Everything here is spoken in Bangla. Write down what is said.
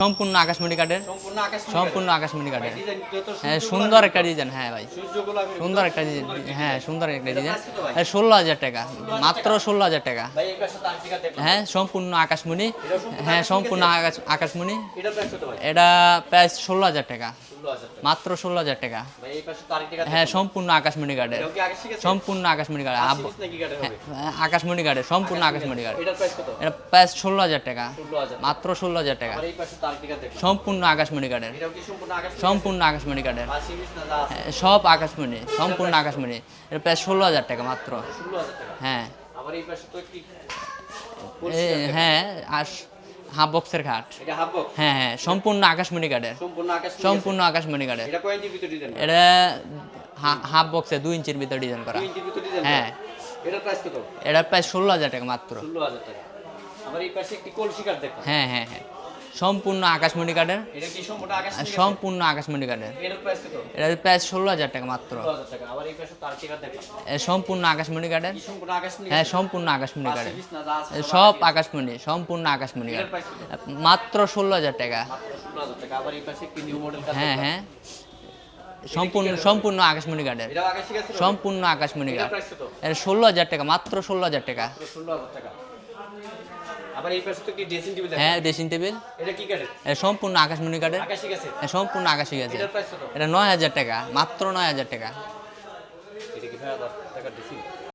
সম্পূর্ণ আকাশমণি কাঠের। সম্পূর্ণ আকাশ সম্পূর্ণ আকাশমণি কাঠের। হ্যাঁ সুন্দর একটা ডিজাইন হ্যাঁ ভাই। সুন্দর একটা ডিজাইন হ্যাঁ সুন্দর একটা ডিজাইন? হ্যাঁ ষোলো হাজার টাকা মাত্র ষোলো হাজার টাকা। হ্যাঁ সম্পূর্ণ আকাশমণি। হ্যাঁ সম্পূর্ণ আকাশ আকাশমণি। এটা প্রাইস প্রাইস ষোলো হাজার টাকা। মাত্র ষোলো হাজার টাকা। হ্যাঁ সম্পূর্ণ আকাশমণি কাঠের। সম্পূর্ণ আকাশমণি কাঠের। হ্যাঁ, আকাশমণি কাঠের সম্পূর্ণ আকাশমণি কাঠের। এটা প্রাইস ষোলো হাজার টাকা। মাত্র ষোলো হাজার টাকা। টিকা সম্পূর্ণ আকাশমণি কাঠের। সম্পূর্ণ আকাশ সম্পূর্ণ আকাশমণি কাঠের। হ্যাঁ, সব আকাশমণি সম্পূর্ণ আকাশমণি। এটা প্রায় ষোলো হাজার টাকা মাত্র। হ্যাঁ। হ্যাঁ আর হাফ বক্সের বক্স? হ্যাঁ হ্যাঁ সম্পূর্ণ আকাশমণি কাঠের। সম্পূর্ণ আকাশমণি কাঠের। এটা হাফ বক্সে দুই ইঞ্চির ভিতরে ডিজাইন করা। 2 ইঞ্চির ভিতর ডিজাইন হ্যাঁ। এটা প্রায় ষোলো হাজার টাকা মাত্র। 16000 টাকা। আবার এই পাশে একটি কলসি কাঠ দেখলাম। হ্যাঁ হ্যাঁ হ্যাঁ। সম্পূর্ণ আকাশমণি কাঠের। সম্পূর্ণ আকাশমণি কাঠের? এটার প্রাইস ষোলো হাজার টাকা মাত্র। 16000 টাকা। আবার এই পাশে তার টিকা দেখলাম? এ সম্পূর্ণ আকাশমণি কাঠের। হ্যাঁ সম্পূর্ণ আকাশমণি কাঠের। সব আকাশমণি সম্পূর্ণ আকাশমণি কাঠ মাত্র ষোলো হাজার টাকা। মাত্র 16000 টাকা। আবার এই পাশে একটি নিউ মডেল কাঠ হ্যাঁ হ্যাঁ। সম্পূর্ণ সম্পূর্ণ আকাশমণি আছে সম্পূর্ণ আকাশমণি এটা ষোলো হাজার টাকা মাত্র ষোলো হাজার টাকা। মাত্র 16000 টাকা। আবার এই পাশে তো কি ড্রেসিং টেবিল হ্যাঁ ড্রেসিং টেবিল এটা কি কাঠের? এটা সম্পূর্ণ আকাশমণি কাঠের। আকাশ আছে হ্যাঁ, সম্পূর্ণ আকাশি গেছে এটার প্রাইস কত? এটা নয় হাজার টাকা মাত্র নয় হাজার টাকা। এটা কি 6000 টাকা ড্রেসিং